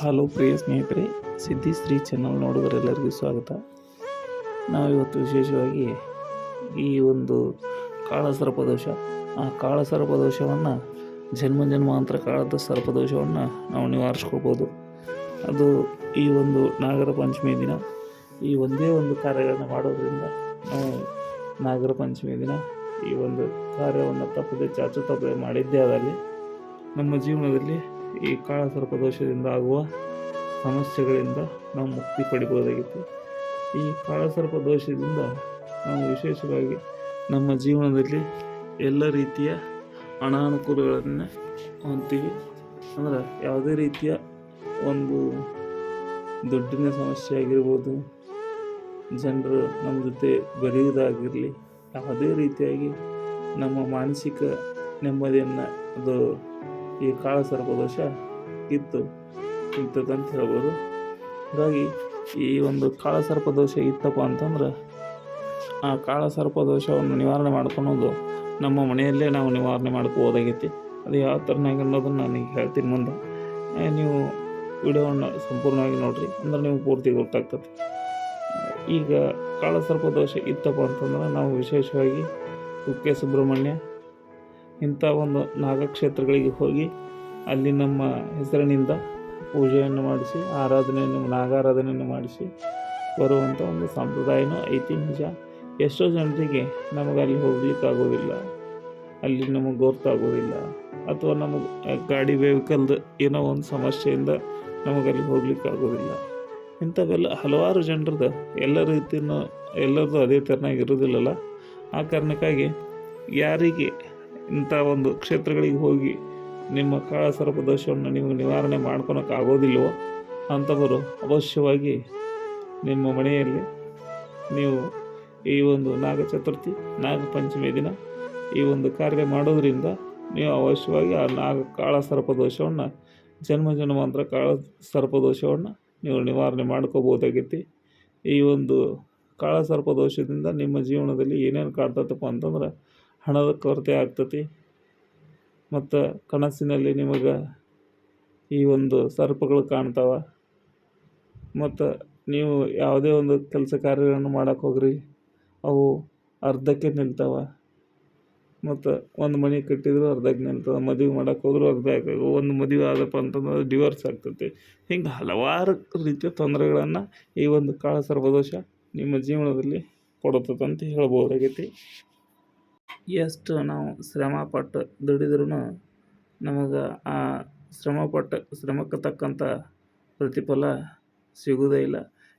Hello ಪ್ರಿಯ ಸ್ನೇಹಿತರೆ, ಸಿದ್ಧಿ Shri channel ನೋಡುಗರೆಲ್ಲರಿಗೂ ಸ್ವಾಗತ. ನಾವಿವತ್ತು ವಿಶೇಷವಾಗಿ ಈ ಒಂದು ಕಾಳ ಸರ್ಪದೋಷ ಆ ಕಾಳ ಸರ್ಪದೋಷವನ್ನು ಜನ್ಮ ಜನ್ಮಾಂತರ ಕಾಳದ ಸರ್ಪದೋಷವನ್ನು ನಾವು ನಿವಾರಿಸ್ಕೋಬೋದು ಅದು ಈ ಒಂದು ನಾಗರ ಪಂಚಮಿ ದಿನ. ಈ ಒಂದೇ ಒಂದು ಕಾರ್ಯಗಳನ್ನು ಮಾಡೋದ್ರಿಂದ ನಾವು ನಾಗರ ಪಂಚಮಿ ದಿನ ಈ ಒಂದು ಕಾರ್ಯವನ್ನು ತಪ್ಪದೆ ಚಾಚು ತಪ್ಪದೆ ಮಾಡಿದ್ದೇ ಆದಲ್ಲಿ ನಮ್ಮ ಜೀವನದಲ್ಲಿ ಈ ಕಾಳಸರ್ಪ ಸರ್ಪದೋಷದಿಂದ ಆಗುವ ಸಮಸ್ಯೆಗಳಿಂದ ನಾವು ಮುಕ್ತಿ ಪಡಿಬೋದಾಗಿತ್ತು ಈ ಕಾಳಸರ್ಪ ಸರ್ಪದೋಷದಿಂದ ನಾವು ವಿಶೇಷವಾಗಿ ನಮ್ಮ ಜೀವನದಲ್ಲಿ ಎಲ್ಲ ರೀತಿಯ ಅನಾನುಕೂಲಗಳನ್ನು ಹೊಂತೀವಿ ಅಂದ್ರೆ ಯಾವುದೇ ರೀತಿಯ ಒಂದು ದುಡ್ಡಿನ ಸಮಸ್ಯೆ ಆಗಿರ್ಬೋದು, ಜನರು ನಮ್ಮ ಜೊತೆ ಬೆರೆಯುವುದಾಗಿರಲಿ ಯಾವುದೇ ರೀತಿಯಾಗಿ ನಮ್ಮ ಮಾನಸಿಕ ನೆಮ್ಮದಿಯನ್ನು ಅದು ಈ ಕಾಳ ಸರ್ಪದೋಷ ಇತ್ತು ಇರ್ತದಂತ ಹೇಳ್ಬೋದು. ಹಾಗಾಗಿ ಈ ಒಂದು ಕಾಳ ಸರ್ಪದೋಷ ಇತ್ತಪ್ಪ ಅಂತಂದ್ರೆ ಆ ಕಾಳ ಸರ್ಪದೋಷವನ್ನು ನಿವಾರಣೆ ಮಾಡ್ಕೊಳೋದು ನಮ್ಮ ಮನೆಯಲ್ಲೇ ನಾವು ನಿವಾರಣೆ ಮಾಡ್ಕೋಬೋದಾಗೈತಿ. ಅದು ಯಾವ ಥರನಾಗಿ ಅನ್ನೋದನ್ನು ನಾನು ಈಗ ಹೇಳ್ತೀನಿ ಮುಂದೆ. ನೀವು ವಿಡಿಯೋವನ್ನು ಸಂಪೂರ್ಣವಾಗಿ ನೋಡಿರಿ, ಅಂದ್ರೆ ನೀವು ಪೂರ್ತಿ ಗೊತ್ತಾಗ್ತದೆ. ಈಗ ಕಾಳ ಸರ್ಪದೋಷ ಇತ್ತಪ್ಪ ಅಂತಂದ್ರೆ ನಾವು ವಿಶೇಷವಾಗಿ ಕುಕ್ಕೆ ಸುಬ್ರಹ್ಮಣ್ಯ ಇಂಥ ಒಂದು ನಾಗಕ್ಷೇತ್ರಗಳಿಗೆ ಹೋಗಿ ಅಲ್ಲಿ ನಮ್ಮ ಹೆಸರಿನಿಂದ ಪೂಜೆಯನ್ನು ಮಾಡಿಸಿ, ಆರಾಧನೆಯನ್ನು, ನಾಗಾರಾಧನೆಯನ್ನು ಮಾಡಿಸಿ ಬರುವಂಥ ಒಂದು ಸಂಪ್ರದಾಯನೂ ಐತಿ ನಿಜ ಎಷ್ಟೋ ಜನರಿಗೆ ನಮಗೆ ಅಲ್ಲಿ ಹೋಗ್ಲಿಕ್ಕೆ ಆಗೋದಿಲ್ಲ ಅಲ್ಲಿ ನಮಗೆ ಗೊತ್ತಾಗೋದಿಲ್ಲ ಅಥವಾ ನಮಗೆ ಗಾಡಿ ವೆಹಿಕಲ್ದು ಏನೋ ಒಂದು ಸಮಸ್ಯೆಯಿಂದ ನಮಗೆ ಅಲ್ಲಿ ಹೋಗ್ಲಿಕ್ಕೆ ಆಗೋದಿಲ್ಲ ಇಂಥವೆಲ್ಲ ಹಲವಾರು ಜನರದ್ದು ಎಲ್ಲ ರೀತಿಯೂ ಎಲ್ಲರದ್ದು ಅದೇ ಥರನಾಗಿ ಇರೋದಿಲ್ಲಲ್ಲ ಆ ಕಾರಣಕ್ಕಾಗಿ ಯಾರಿಗೆ ಇಂಥ ಒಂದು ಕ್ಷೇತ್ರಗಳಿಗೆ ಹೋಗಿ ನಿಮ್ಮ ಕಾಳ ಸರ್ಪದೋಷವನ್ನು ನಿಮಗೆ ನಿವಾರಣೆ ಮಾಡ್ಕೊಳಕ್ಕೆ ಆಗೋದಿಲ್ವೋ ಅಂಥವರು ಅವಶ್ಯವಾಗಿ ನಿಮ್ಮ ಮನೆಯಲ್ಲಿ ನೀವು ಈ ಒಂದು ನಾಗ ಚತುರ್ಥಿ ನಾಗ ದಿನ ಈ ಒಂದು ಕಾರ್ಯ ಮಾಡೋದರಿಂದ ನೀವು ಅವಶ್ಯವಾಗಿ ಆ ನಾಗ ಕಾಳ ಸರ್ಪದೋಷವನ್ನು, ಜನ್ಮ ಜನ್ಮಾಂತರ ಕಾಳ ಸರ್ಪ ದೋಷವನ್ನು ನೀವು ನಿವಾರಣೆ ಮಾಡ್ಕೋಬೋದಾಗೈತಿ ಈ ಒಂದು ಕಾಳ ಸರ್ಪದೋಷದಿಂದ ನಿಮ್ಮ ಜೀವನದಲ್ಲಿ ಏನೇನು ಕಾಡ್ತಪ್ಪ ಅಂತಂದ್ರೆ ಹಣದ ಕೊರತೆ ಆಗ್ತತಿ. ಮತ್ತು ಕನಸಿನಲ್ಲಿ ನಿಮಗೆ ಈ ಒಂದು ಸರ್ಪಗಳು ಕಾಣ್ತಾವ. ಮತ್ತು ನೀವು ಯಾವುದೇ ಒಂದು ಕೆಲಸ ಕಾರ್ಯಗಳನ್ನು ಮಾಡಕ್ಕೆ ಹೋಗ್ರಿ, ಅವು ಅರ್ಧಕ್ಕೆ ನಿಲ್ತಾವ. ಮತ್ತು ಒಂದು ಮನೆ ಕಟ್ಟಿದ್ರು ಅರ್ಧಕ್ಕೆ ನಿಲ್ತದೆ ಮದುವೆ ಮಾಡೋಕೆ ಹೋದ್ರು ಅರ್ಧ ಒಂದು ಮದುವೆ ಆದಪ್ಪ ಅಂತಂದ್ರೆ ಡಿವೋರ್ಸ್ ಆಗ್ತೈತಿ ಹಿಂಗೆ ಹಲವಾರು ರೀತಿಯ ತೊಂದರೆಗಳನ್ನು ಈ ಒಂದು ಕಾಳ ಸರ್ಪದೋಷ ನಿಮ್ಮ ಜೀವನದಲ್ಲಿ ಕೊಡುತ್ತದೆ ಅಂತ ಹೇಳ್ಬೋದಾಗೈತಿ. ಎಷ್ಟು ನಾವು ಶ್ರಮಪಟ್ಟು ದುಡಿದ್ರೂ ನಮಗೆ ಆ ಶ್ರಮಪಟ್ಟ ಶ್ರಮಕ್ಕೆ ತಕ್ಕಂಥ ಪ್ರತಿಫಲ ಸಿಗುವುದೇ ಇಲ್ಲ.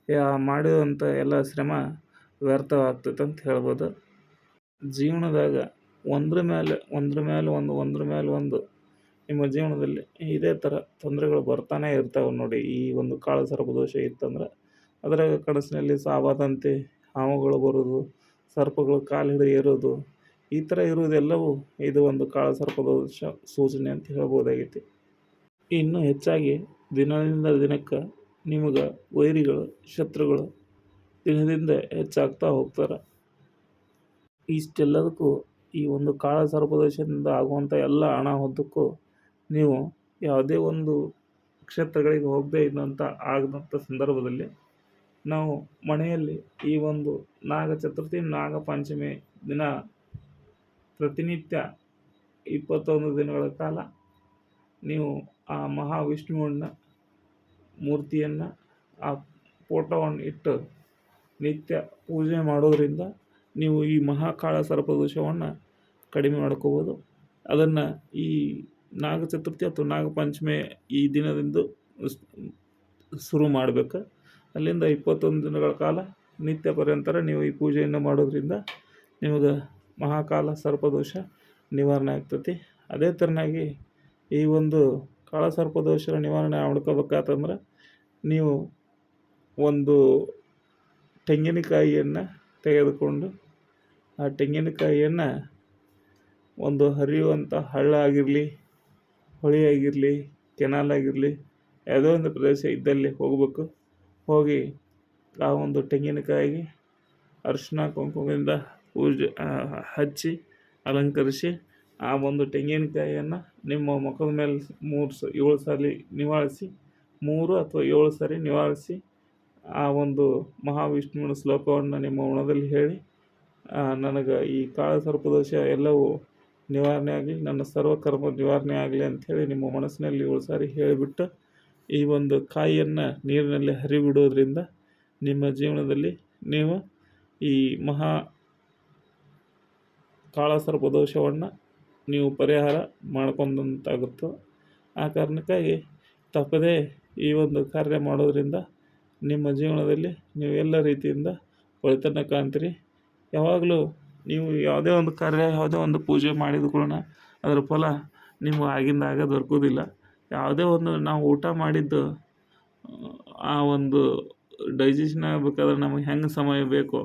ಯಾ ಮಾಡಿದಂಥ ಎಲ್ಲ ಶ್ರಮ ವ್ಯರ್ಥವಾಗ್ತೈತೆ ಅಂತ ಹೇಳ್ಬೋದು. ಜೀವನದಾಗ ಒಂದ್ರ ಮೇಲೆ ಒಂದ್ರ ಮೇಲೆ ಒಂದು, ಒಂದ್ರ ಮೇಲೆ ಒಂದು ನಿಮ್ಮ ಜೀವನದಲ್ಲಿ ಇದೇ ಥರ ತೊಂದರೆಗಳು ಬರ್ತಾನೆ ಇರ್ತಾವೆ ನೋಡಿ. ಈ ಒಂದು ಕಾಳ ಸರ್ಪದೋಷ ಇತ್ತಂದ್ರೆ ಅದರಾಗ ಕಡಸಿನಲ್ಲಿ ಸಾವಾದಂತೆ ಹಾವುಗಳು ಬರೋದು, ಸರ್ಪಗಳು ಕಾಲು ಹಿಡಿದು ಏರೋದು ಈ ಥರ ಇರುವುದೆಲ್ಲವೂ ಇದು ಒಂದು ಕಾಳ ಸರ್ಪದೋಷ ಸೂಚನೆ ಅಂತ ಹೇಳ್ಬೋದಾಗೈತಿ. ಇನ್ನೂ ಹೆಚ್ಚಾಗಿ ದಿನದಿಂದ ದಿನಕ್ಕೆ ನಿಮಗೆ ವೈರಿಗಳು, ಶತ್ರುಗಳು ದಿನದಿಂದ ಹೆಚ್ಚಾಗ್ತಾ ಹೋಗ್ತಾರೆ. ಇಷ್ಟೆಲ್ಲದಕ್ಕೂ ಈ ಒಂದು ಕಾಳ ಸರ್ಪದೋಷದಿಂದ ಆಗುವಂಥ ಎಲ್ಲ ಅನಾಹುತಕ್ಕೂ ನೀವು ಯಾವುದೇ ಒಂದು ಕ್ಷೇತ್ರಗಳಿಗೆ ಹೋಗದೇ ಇದ್ದಂಥ ಆಗದಂಥ ಸಂದರ್ಭದಲ್ಲಿ ನಾವು ಮನೆಯಲ್ಲಿ ಈ ಒಂದು ನಾಗ ಚತುರ್ಥಿ ನಾಗ ಪಂಚಮಿ ದಿನ ಪ್ರತಿನಿತ್ಯ ಇಪ್ಪತ್ತೊಂದು ದಿನಗಳ ಕಾಲ ನೀವು ಆ ಮಹಾವಿಷ್ಣುವನ್ನ ಮೂರ್ತಿಯನ್ನು ಆ ಫೋಟೋವನ್ನು ಇಟ್ಟು ನಿತ್ಯ ಪೂಜೆ ಮಾಡೋದರಿಂದ ನೀವು ಈ ಮಹಾಕಾಳ ಸರ್ಪದೋಷವನ್ನು ಕಡಿಮೆ ಮಾಡ್ಕೋಬೋದು. ಅದನ್ನು ಈ ನಾಗ ಚತುರ್ಥಿ ಅಥವಾ ನಾಗ ಪಂಚಮಿ ಈ ದಿನದಿಂದ ಶುರು ಮಾಡಬೇಕು. ಅಲ್ಲಿಂದ ಇಪ್ಪತ್ತೊಂದು ದಿನಗಳ ಕಾಲ ನಿತ್ಯ ಪರ್ಯಂತರ ನೀವು ಈ ಪೂಜೆಯನ್ನು ಮಾಡೋದರಿಂದ ನಿಮಗೆ ಮಹಾಕಾಲ ಸರ್ಪದೋಷ ನಿವಾರಣೆ ಆಗ್ತತಿ. ಅದೇ ಥರನಾಗಿ ಈ ಒಂದು ಕಾಳ ಸರ್ಪದೋಷ ನಿವಾರಣೆ ಮಾಡ್ಕೋಬೇಕಾತಂದ್ರೆ ನೀವು ಒಂದು ತೆಂಗಿನಕಾಯಿಯನ್ನು ತೆಗೆದುಕೊಂಡು ಆ ತೆಂಗಿನಕಾಯಿಯನ್ನು ಒಂದು ಹರಿಯುವಂಥ ಹಳ್ಳ ಆಗಿರಲಿ, ಹೊಳಿ ಆಗಿರಲಿ, ಕೆನಾಲ್ ಆಗಿರಲಿ, ಯಾವುದೋ ಒಂದು ಪ್ರದೇಶ ಇದ್ದಲ್ಲಿ ಹೋಗಬೇಕು. ಹೋಗಿ ಆ ಒಂದು ತೆಂಗಿನಕಾಯಿಗೆ ಅರಿಶಿನ, ಕುಂಕುಮದಿಂದ ಪೂಜೆ ಹಚ್ಚಿ, ಅಲಂಕರಿಸಿ ಆ ಒಂದು ತೆಂಗಿನಕಾಯಿಯನ್ನು ನಿಮ್ಮ ಮುಖದ ಮೇಲೆ ಮೂರು ಸ, ಏಳು ಸಾರಿ ನಿವಾಳಿಸಿ, ಮೂರು ಅಥವಾ ಏಳು ಸರಿ ನಿವಾರಿಸಿ ಆ ಒಂದು ಮಹಾವಿಷ್ಣುವಿನ ಶ್ಲೋಕವನ್ನು ನಿಮ್ಮ ಉಣದಲ್ಲಿ ಹೇಳಿ ನನಗೆ ಈ ಕಾಳ ಸರ್ಪದೋಷ ಎಲ್ಲವೂ ನಿವಾರಣೆ ಆಗಲಿ, ನನ್ನ ಸರ್ವಕರ್ಮ ನಿವಾರಣೆ ಆಗಲಿ ಅಂಥೇಳಿ ನಿಮ್ಮ ಮನಸ್ಸಿನಲ್ಲಿ ಏಳು ಸಾರಿ ಹೇಳಿಬಿಟ್ಟು ಈ ಒಂದು ಕಾಯಿಯನ್ನು ನೀರಿನಲ್ಲಿ ಹರಿಬಿಡೋದ್ರಿಂದ ನಿಮ್ಮ ಜೀವನದಲ್ಲಿ ನೀವು ಈ ಮಹಾ ಕಾಳಸರ್ಪ ದೋಷವನ್ನು ನೀವು ಪರಿಹಾರ ಮಾಡ್ಕೊಂಡಂತಾಗುತ್ತೆ ಆ ಕಾರಣಕ್ಕಾಗಿ ತಪ್ಪದೇ ಈ ಒಂದು ಕಾರ್ಯ ಮಾಡೋದರಿಂದ ನಿಮ್ಮ ಜೀವನದಲ್ಲಿ ನೀವು ಎಲ್ಲ ರೀತಿಯಿಂದ ಒಳಿತನ್ನು ಕಾಣ್ತೀರಿ. ಯಾವಾಗಲೂ ನೀವು ಯಾವುದೇ ಒಂದು ಕಾರ್ಯ, ಯಾವುದೇ ಒಂದು ಪೂಜೆ ಮಾಡಿದ ಕೂಡ ಅದರ ಫಲ ನಿಮ್ಗೆ ಆಗಿಂದಾಗ ದೊರಕೋದಿಲ್ಲ ಯಾವುದೇ ಒಂದು ನಾವು ಊಟ ಮಾಡಿದ್ದು, ಆ ಒಂದು ಡೈಜೆಷನ್ ಆಗಬೇಕಾದ್ರೆ ನಮಗೆ ಹೆಂಗೆ ಸಮಯ ಬೇಕೋ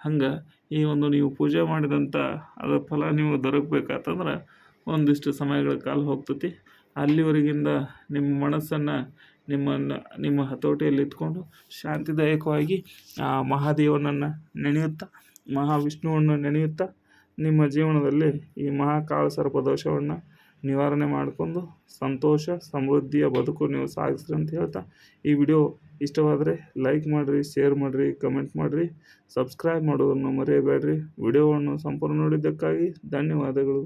ಹಂಗೆ ಈ ಒಂದು ನೀವು ಪೂಜೆ ಮಾಡಿದಂಥ ಅದರ ಫಲ ನೀವು ದೊರಕಬೇಕಾತಂದ್ರೆ ಒಂದಿಷ್ಟು ಸಮಯಗಳ ಕಾಲ ಹೋಗ್ತತಿ. ಅಲ್ಲಿವರೆಗಿಂದ ನಿಮ್ಮ ಮನಸ್ಸನ್ನು ನಿಮ್ಮನ್ನು, ನಿಮ್ಮ ಹತೋಟಿಯಲ್ಲಿ ಇಟ್ಕೊಂಡು ಶಾಂತಿದಾಯಕವಾಗಿ ಆ ಮಹಾದೇವನನ್ನು ನೆನೆಯುತ್ತಾ, ಮಹಾವಿಷ್ಣುವನ್ನು ನೆನೆಯುತ್ತಾ ನಿಮ್ಮ ಜೀವನದಲ್ಲಿ ಈ ಮಹಾಕಾಳ ಸರ್ಪ ದೋಷವನ್ನು ನಿವಾರಣೆ ಮಾಡಿಕೊಂಡು ಸಂತೋಷ, ಸಮೃದ್ಧಿಯ ಬದುಕು ನೀವು ಸಾಗಿಸ್ರಿ ಅಂತ ಹೇಳ್ತಾ ಈ ವಿಡಿಯೋ ಇಷ್ಟವಾದರೆ ಲೈಕ್ ಮಾಡಿರಿ ಶೇರ್ ಮಾಡಿರಿ ಕಮೆಂಟ್ ಮಾಡಿರಿ ಸಬ್ಸ್ಕ್ರೈಬ್ ಮಾಡೋದನ್ನು ಮರೆಯಬೇಡ್ರಿ. ವಿಡಿಯೋವನ್ನು ಸಂಪೂರ್ಣ ನೋಡಿದ್ದಕ್ಕಾಗಿ ಧನ್ಯವಾದಗಳು.